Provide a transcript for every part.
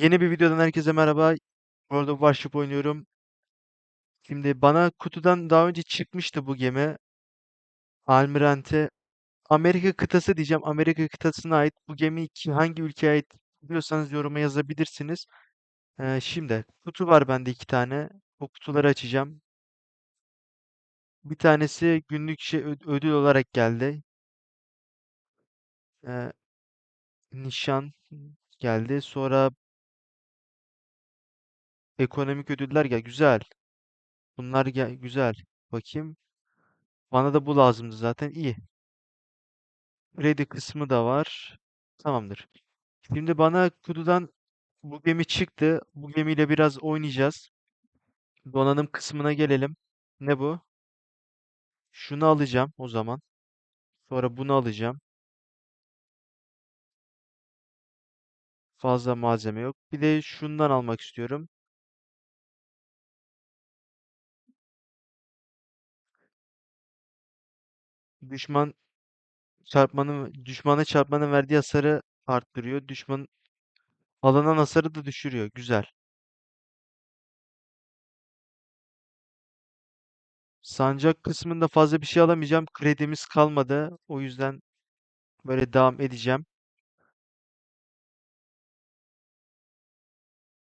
Yeni bir videodan herkese merhaba. World of Warship oynuyorum. Şimdi bana kutudan daha önce çıkmıştı bu gemi. Almirante. Amerika kıtası diyeceğim. Amerika kıtasına ait bu gemi ki hangi ülkeye ait biliyorsanız yoruma yazabilirsiniz. Ee, şimdi kutu var bende iki tane. O kutuları açacağım. Bir tanesi günlük şey ödül olarak geldi. Ee, nişan geldi. Sonra ekonomik ödüller gel. Güzel. Bunlar gel güzel. Bakayım. Bana da bu lazımdı zaten. İyi. Kredi kısmı da var. Tamamdır. Şimdi bana kutudan bu gemi çıktı. Bu gemiyle biraz oynayacağız. Donanım kısmına gelelim. Ne bu? Şunu alacağım o zaman. Sonra bunu alacağım. Fazla malzeme yok. Bir de şundan almak istiyorum. Düşman çarpmanın düşmana çarpmanın verdiği hasarı arttırıyor. Düşman alınan hasarı da düşürüyor. Güzel. Sancak kısmında fazla bir şey alamayacağım. Kredimiz kalmadı. O yüzden böyle devam edeceğim.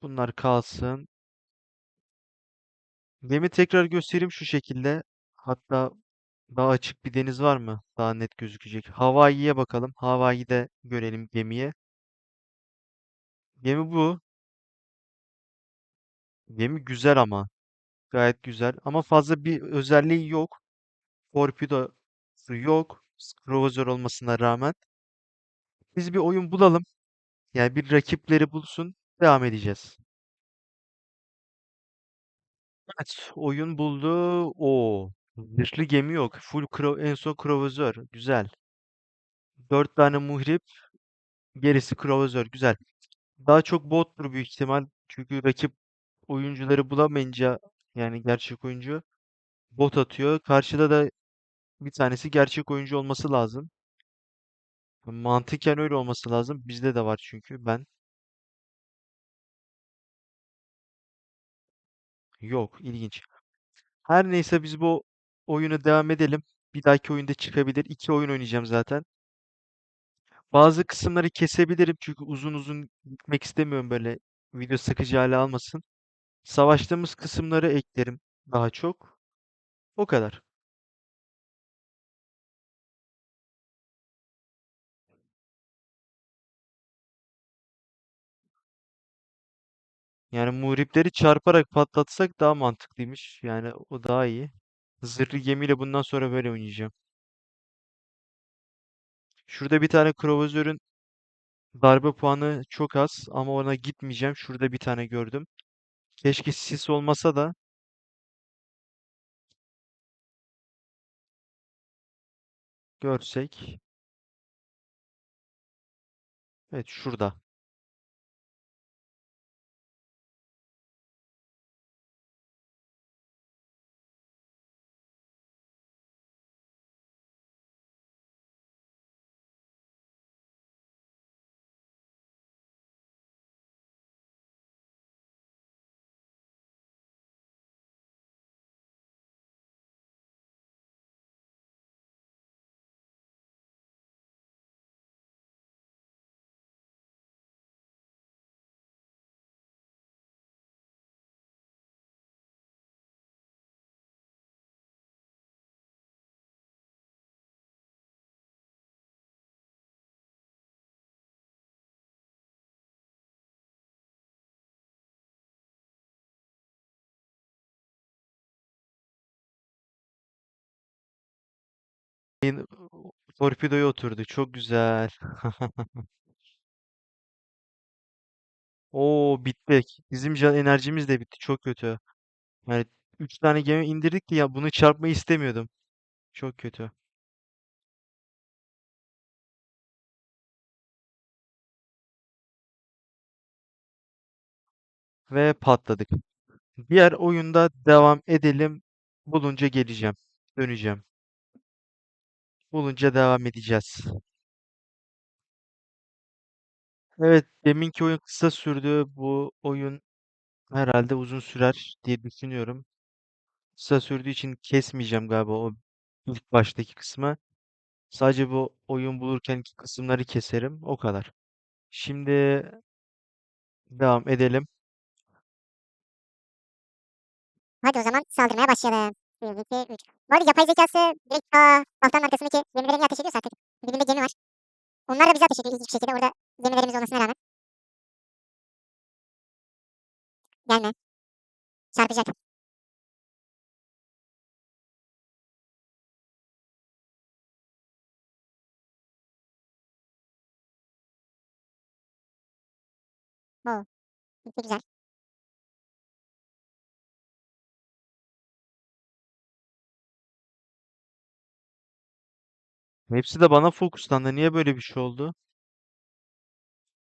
Bunlar kalsın. Gemi tekrar göstereyim şu şekilde. Hatta daha açık bir deniz var mı? Daha net gözükecek. Hawaii'ye bakalım. Hawaii'de görelim gemiyi. Gemi bu. Gemi güzel ama. Gayet güzel. Ama fazla bir özelliği yok. Torpidosu yok. Cruiser olmasına rağmen. Biz bir oyun bulalım. Yani bir rakipleri bulsun. Devam edeceğiz. Evet, oyun buldu. O. Zırhlı gemi yok. Full kro en son kruvazör. Güzel. Dört tane muhrip. Gerisi kruvazör. Güzel. Daha çok bottur büyük ihtimal. Çünkü rakip oyuncuları bulamayınca yani gerçek oyuncu bot atıyor. Karşıda da bir tanesi gerçek oyuncu olması lazım. Mantıken öyle olması lazım. Bizde de var çünkü ben. Yok. ilginç. Her neyse biz bu oyunu devam edelim. Bir dahaki oyunda çıkabilir. İki oyun oynayacağım zaten. Bazı kısımları kesebilirim çünkü uzun uzun gitmek istemiyorum böyle video sıkıcı hale almasın. Savaştığımız kısımları eklerim daha çok. O kadar. Yani muhripleri çarparak patlatsak daha mantıklıymış. Yani o daha iyi. Zırhlı gemiyle bundan sonra böyle oynayacağım. Şurada bir tane kruvazörün darbe puanı çok az ama ona gitmeyeceğim. Şurada bir tane gördüm. Keşke sis olmasa da görsek. Evet şurada. Yine Torpidoya oturdu. Çok güzel. Oo bittik. Bizim can enerjimiz de bitti. Çok kötü. Yani 3 tane gemi indirdik ki ya bunu çarpmayı istemiyordum. Çok kötü. Ve patladık. Diğer oyunda devam edelim. Bulunca geleceğim. Döneceğim. Bulunca devam edeceğiz. Evet, deminki oyun kısa sürdü. Bu oyun herhalde uzun sürer diye düşünüyorum. Kısa sürdüğü için kesmeyeceğim galiba o ilk baştaki kısmı. Sadece bu oyun bulurkenki kısımları keserim. O kadar. Şimdi devam edelim. Hadi o zaman saldırmaya başlayalım. 1, 2, 3. Bu arada yapay zekası direkt aa, tahtanın arkasındaki gemileri niye ateş ediyorsa artık. Dibinde gemi var. Onlar da bize ateş ediyor ilginç bir şekilde. Orada gemilerimiz olmasına rağmen. Gelme. Çarpacak. Oo. Gitti güzel. Hepsi de bana fokuslandı. Niye böyle bir şey oldu?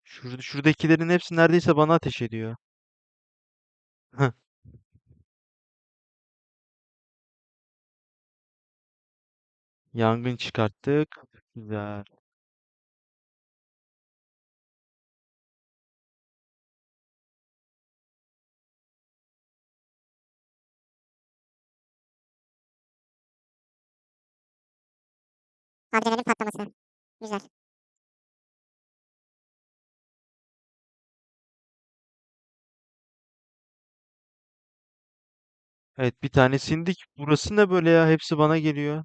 Şurada, şuradakilerin hepsi neredeyse bana ateş ediyor. Yangın çıkarttık. Güzel. Adrenalin patlaması. Güzel. Evet bir tane sindik. Burası ne böyle ya? Hepsi bana geliyor.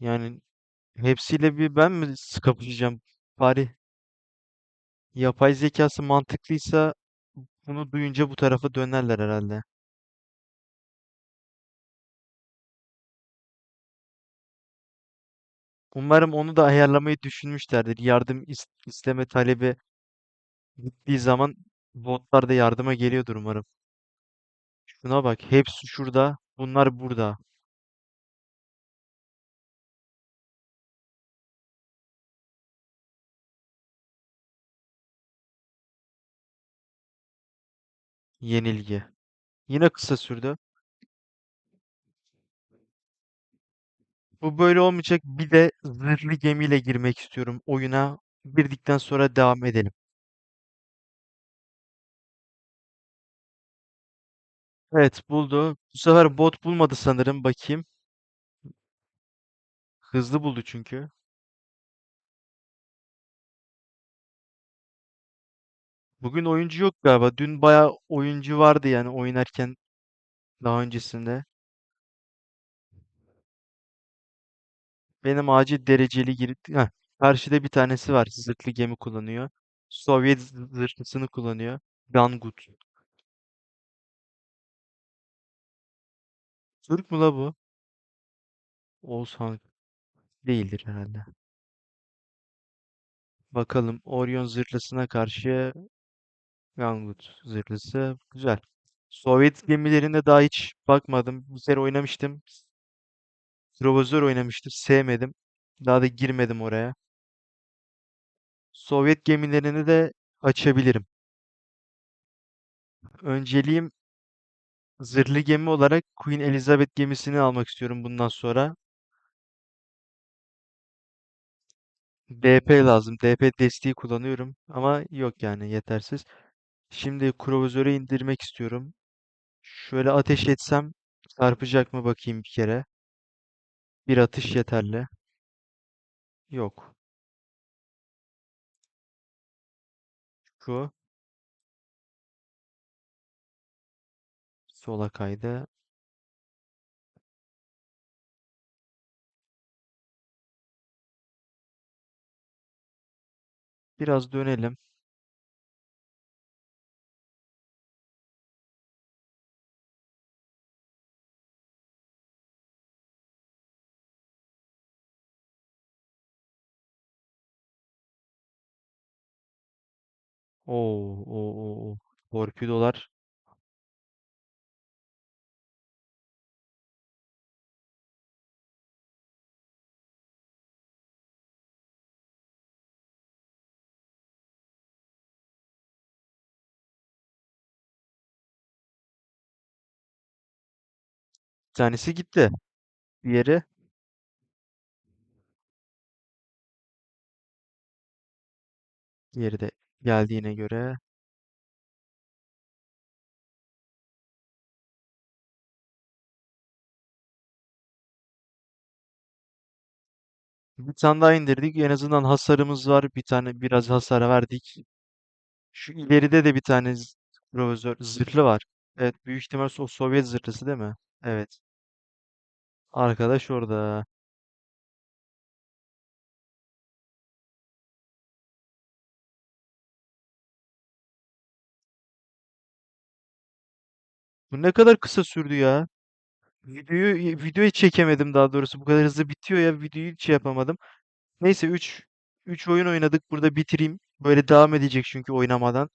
Yani hepsiyle bir ben mi kapışacağım? Bari yapay zekası mantıklıysa bunu duyunca bu tarafa dönerler herhalde. Umarım onu da ayarlamayı düşünmüşlerdir. Yardım is- isteme talebi gittiği zaman botlar da yardıma geliyordur umarım. Şuna bak, hepsi şurada, bunlar burada. Yenilgi. Yine kısa sürdü. Bu böyle olmayacak. Bir de zırhlı gemiyle girmek istiyorum oyuna. Girdikten sonra devam edelim. Evet buldu. Bu sefer bot bulmadı sanırım. Bakayım. Hızlı buldu çünkü. Bugün oyuncu yok galiba. Dün bayağı oyuncu vardı yani oynarken daha öncesinde. Benim acil dereceli girip Heh, karşıda bir tanesi var. Zırhlı gemi kullanıyor. Sovyet zırhlısını kullanıyor. Gangut. Türk mü la bu? Oğuzhan değildir herhalde. Bakalım Orion zırhlısına karşı Gangut zırhlısı. Güzel. Sovyet gemilerine daha hiç bakmadım. Bir kere oynamıştım. Trovozor oynamıştım. Sevmedim. Daha da girmedim oraya. Sovyet gemilerini de açabilirim. Önceliğim zırhlı gemi olarak Queen Elizabeth gemisini almak istiyorum bundan sonra. DP lazım. DP desteği kullanıyorum ama yok yani yetersiz. Şimdi kruvazörü indirmek istiyorum. Şöyle ateş etsem çarpacak mı bakayım bir kere. Bir atış yeterli. Yok. Şu sola kaydı. Biraz dönelim. Oo, oo, oo, oo. Torpidolar. Tanesi gitti. Diğeri Diğeri de geldiğine göre. Bir tane daha indirdik. En azından hasarımız var. Bir tane biraz hasar verdik. Şu ileride de bir tane provizör zırhlı var. Evet büyük ihtimal o Sovyet zırhlısı değil mi? Evet. Arkadaş orada. Bu ne kadar kısa sürdü ya. Videoyu videoyu çekemedim daha doğrusu. Bu kadar hızlı bitiyor ya videoyu hiç şey yapamadım. Neyse 3 3 oyun oynadık. Burada bitireyim. Böyle devam edecek çünkü oynamadan.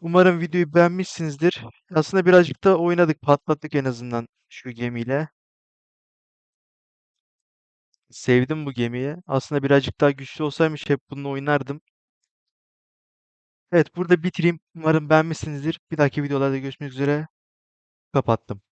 Umarım videoyu beğenmişsinizdir. Aslında birazcık da oynadık, patlattık en azından şu gemiyle. Sevdim bu gemiyi. Aslında birazcık daha güçlü olsaymış hep bununla oynardım. Evet, burada bitireyim. Umarım beğenmişsinizdir. Bir dahaki videolarda görüşmek üzere. Kapattım.